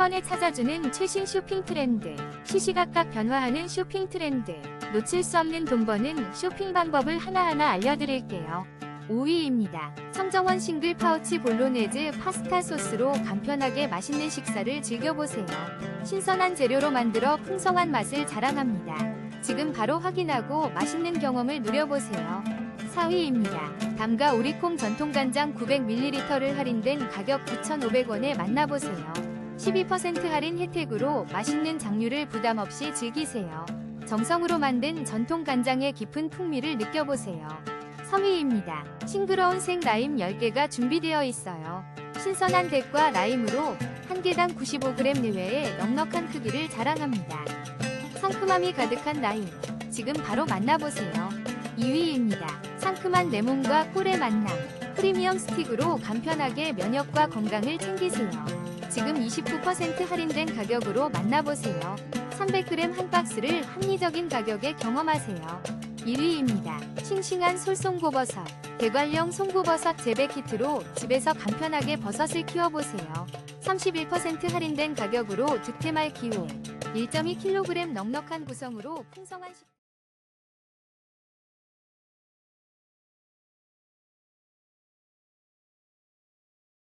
번에 찾아주는 최신 쇼핑 트렌드, 시시각각 변화하는 쇼핑 트렌드, 놓칠 수 없는 돈 버는 쇼핑 방법을 하나하나 알려드릴게요. 5위입니다. 성정원 싱글 파우치 볼로네즈 파스타 소스로 간편하게 맛있는 식사를 즐겨보세요. 신선한 재료로 만들어 풍성한 맛을 자랑합니다. 지금 바로 확인하고 맛있는 경험을 누려보세요. 4위입니다. 담가 오리콩 전통간장 900ml를 할인된 가격 9,500원에 만나보세요. 12% 할인 혜택으로 맛있는 장류를 부담 없이 즐기세요. 정성으로 만든 전통 간장의 깊은 풍미를 느껴보세요. 3위입니다. 싱그러운 생 라임 10개가 준비되어 있어요. 신선한 덱과 라임으로 한 개당 95g 내외의 넉넉한 크기를 자랑합니다. 상큼함이 가득한 라임. 지금 바로 만나보세요. 2위입니다. 상큼한 레몬과 꿀의 만남. 프리미엄 스틱으로 간편하게 면역과 건강을 챙기세요. 지금 29% 할인된 가격으로 만나보세요. 300g 한 박스를 합리적인 가격에 경험하세요. 1위입니다. 싱싱한 솔송고버섯. 대관령 송고버섯 재배 키트로 집에서 간편하게 버섯을 키워보세요. 31% 할인된 가격으로 득템할 기회. 1.2kg 넉넉한 구성으로 풍성한 식